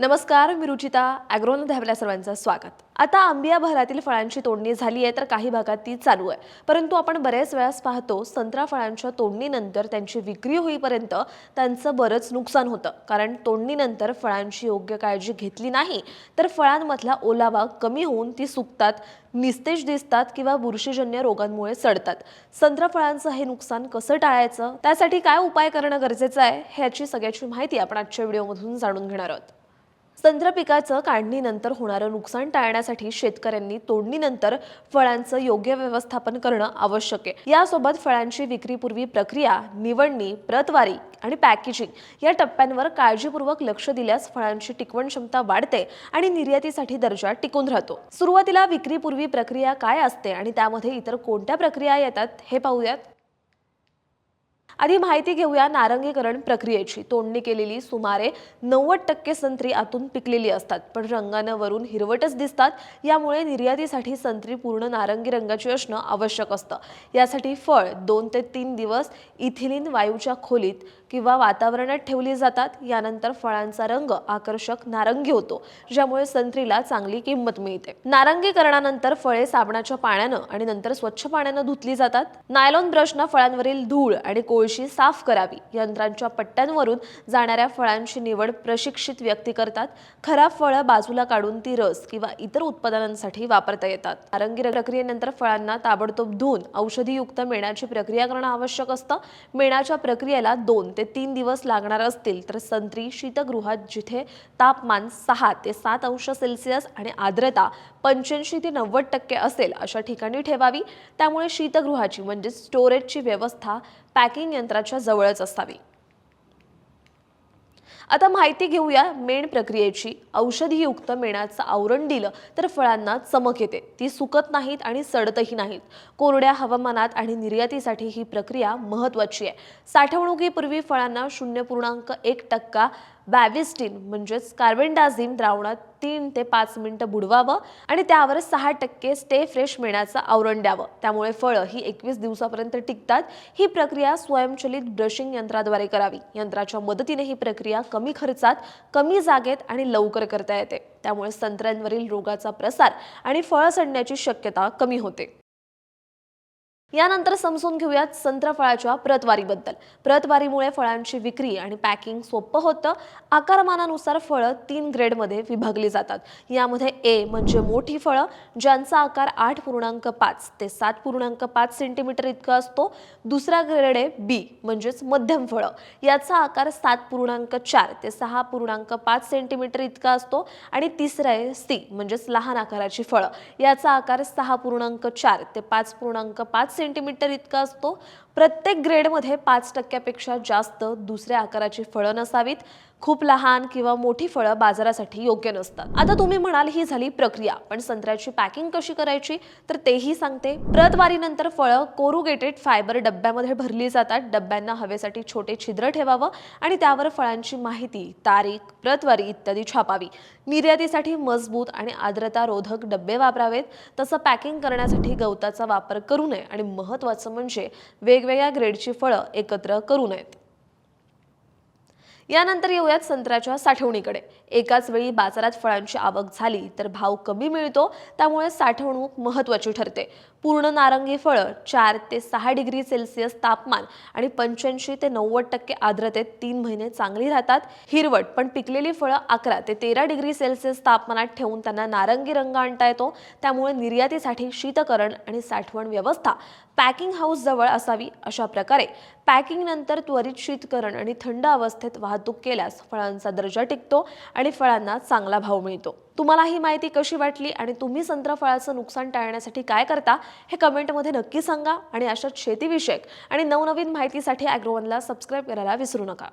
नमस्कार मी रुचिता ॲग्रोमध्ये आपल्या सर्वांचं स्वागत. आता आंबिया भरातील फळांची तोडणी झाली आहे तर काही भागात ती चालू आहे. परंतु आपण बरेच वेळास पाहतो संत्रा फळांच्या तोडणीनंतर त्यांची विक्री होईपर्यंत त्यांचं बरंच नुकसान होतं. कारण तोडणीनंतर फळांची योग्य काळजी घेतली नाही तर फळांमधला ओलावा कमी होऊन ती सुकतात निस्तेज दिसतात किंवा बुरशीजन्य रोगांमुळे सडतात. संत्रा फळांचं हे नुकसान कसं टाळायचं? त्यासाठी काय उपाय करणं गरजेचं आहे? ह्याची सगळ्याची माहिती आपण आजच्या व्हिडिओमधून जाणून घेणार आहोत. संत्र पिकाचं काढणीनंतर होणारं नुकसान टाळण्यासाठी शेतकऱ्यांनी तोडणीनंतर फळांचं योग्य व्यवस्थापन करणं आवश्यक आहे. यासोबत फळांची विक्रीपूर्वी प्रक्रिया निवडणी प्रतवारी आणि पॅकेजिंग या टप्प्यांवर काळजीपूर्वक लक्ष दिल्यास फळांची टिकवण क्षमता वाढते आणि निर्यातीसाठी दर्जा टिकून राहतो. सुरुवातीला विक्रीपूर्वी प्रक्रिया काय असते आणि त्यामध्ये इतर कोणत्या प्रक्रिया येतात हे पाहूयात. आधी माहिती घेऊया नारंगीकरण प्रक्रियेची. तोडणी केलेली सुमारे नव्वद टक्के संत्री आतून पिकलेली असतात. पण रंगानं वरून हिरवटच दिसतात. यामुळे निर्यातीसाठी संत्री पूर्ण नारंगी रंगाची असणं आवश्यक असतं. यासाठी फळ दोन ते तीन दिवस इथिलीन वायूच्या खोलीत किंवा वातावरणात ठेवली जातात यानंतर फळांचा रंग आकर्षक नारंगी होतो ज्यामुळे संत्रीला चांगली किंमत मिळते. नारंगीकरणानंतर फळे साबणाच्या पाण्यानं आणि नंतर स्वच्छ पाण्यानं धुतली जातात. नायलॉन ब्रशनं फळांवरील धूळ आणि कोळशी साफ करावी यंत्रांच्या पट्ट्यांवरून जाणाऱ्या फळांची निवड प्रशिक्षित व्यक्ती करतात. खराब फळं बाजूला काढून ती रस किंवा इतर उत्पादनांसाठी वापरता येतात. नारंगी प्रक्रियेनंतर फळांना ताबडतोब धुवून औषधीयुक्त मेणाची प्रक्रिया करणं आवश्यक असतं. मेणाच्या प्रक्रियेला दोन ते तीन दिवस लागणार असतील तर संत्री शीतगृहात जिथे तापमान सहा ते सात अंश सेल्सिअस आणि आर्द्रता पंच्याऐंशी ते नव्वद टक्के असेल अशा ठिकाणी ठेवावी. त्यामुळे शीतगृहाची म्हणजे स्टोरेजची व्यवस्था पॅकिंग यंत्राच्या जवळच असावी. आता माहिती घेऊया मेण प्रक्रियेची. औषधीयुक्त मेणाचं आवरण दिलं तर फळांना चमक येते. ती सुकत नाहीत आणि सडतही नाहीत. कोरड्या हवामानात आणि निर्यातीसाठी ही प्रक्रिया महत्वाची आहे. साठवणुकीपूर्वी फळांना शून्य पूर्णांक एक टक्का बॅविस्टिन म्हणजेच कार्बेंडाझिम द्रावणात तीन ते पाच मिनटं बुडवावं आणि त्यावर सहा टक्के स्टे फ्रेश मिळण्याचं आवरण द्यावं. त्यामुळे फळं ही एकवीस दिवसापर्यंत टिकतात. ही प्रक्रिया स्वयंचलित ब्रशिंग यंत्राद्वारे करावी. यंत्राच्या मदतीने ही प्रक्रिया कमी खर्चात कमी जागेत आणि लवकर करता येते. त्यामुळे संत्र्यांवरील रोगाचा प्रसार आणि फळं सडण्याची शक्यता कमी होते. यानंतर समजून घेऊयात संत्रा फळाच्या प्रतवारीबद्दल. प्रतवारीमुळे फळांची विक्री आणि पॅकिंग सोपं होतं. आकारमानानुसार फळं तीन ग्रेडमध्ये विभागली जातात. यामध्ये ए म्हणजे मोठी फळं ज्यांचा आकार आठ पूर्णांक पाच ते सात पूर्णांक पाच सेंटीमीटर इतका असतो. दुसरा ग्रेड आहे बी म्हणजेच मध्यम फळं. याचा आकार सात पूर्णांक चार ते सहा पूर्णांक पाच सेंटीमीटर इतका असतो. आणि तिसरा आहे सी म्हणजेच लहान आकाराची फळं. याचा आकार सहा पूर्णांक चार ते पाच पूर्णांक पाच सेंटीमीटर इतका असतो. प्रत्येक ग्रेडमध्ये पाच टक्क्यापेक्षा जास्त दुसऱ्या आकाराची फळं नसावीत. खूप लहान किंवा मोठी फळं बाजारासाठी योग्य नसतात. आता तुम्ही म्हणाल ही झाली प्रक्रिया पण संत्र्याची पॅकिंग कशी करायची? तर तेही सांगते. प्रतवारीनंतर फळं कोरुगेटेड फायबर डब्यामध्ये भरली जातात. डब्यांना हवेसाठी छोटे छिद्र ठेवावं आणि त्यावर फळांची माहिती तारीख प्रतवारी इत्यादी छापावी. निर्यातीसाठी मजबूत आणि आर्द्रतारोधक डब्बे वापरावेत. तसं पॅकिंग करण्यासाठी गवताचा वापर करू नये आणि महत्त्वाचं म्हणजे वेग वेगवेगळ्या ग्रेडची फळं एकत्र करू नयेत. यानंतर येऊयात संत्र्याच्या साठवणीकडे. एकाच वेळी बाजारात फळांची आवक झाली तर भाव कमी मिळतो त्यामुळे साठवणूक महत्त्वाची ठरते. पूर्ण नारंगी फळं चार ते सहा डिग्री सेल्सिअस तापमान आणि पंच्याऐंशी ते नव्वद टक्के आर्द्रतेत तीन महिने चांगली राहतात. हिरवट पण पिकलेली फळं अकरा ते तेरा डिग्री सेल्सिअस तापमानात ठेवून त्यांना नारंगी रंग आणता येतो. त्यामुळे निर्यातीसाठी शीतकरण आणि साठवण व्यवस्था पॅकिंग हाऊस जवळ असावी अशा प्रकारे. पॅकिंग नंतर त्वरित शीतकरण आणि थंड अवस्थेत वाहतूक केल्यास फळांचा दर्जा टिकतो आणि फळांना चांगला भाव मिळतो. तुम्हाला ही माहिती कशी वाटली आणि तुम्ही संत्रा फळाचं नुकसान टाळण्यासाठी काय करता हे कमेंटमध्ये नक्की सांगा आणि अशाच शेतीविषयक आणि नवनवीन माहितीसाठी ॲग्रोवनला सबस्क्राईब करायला विसरू नका.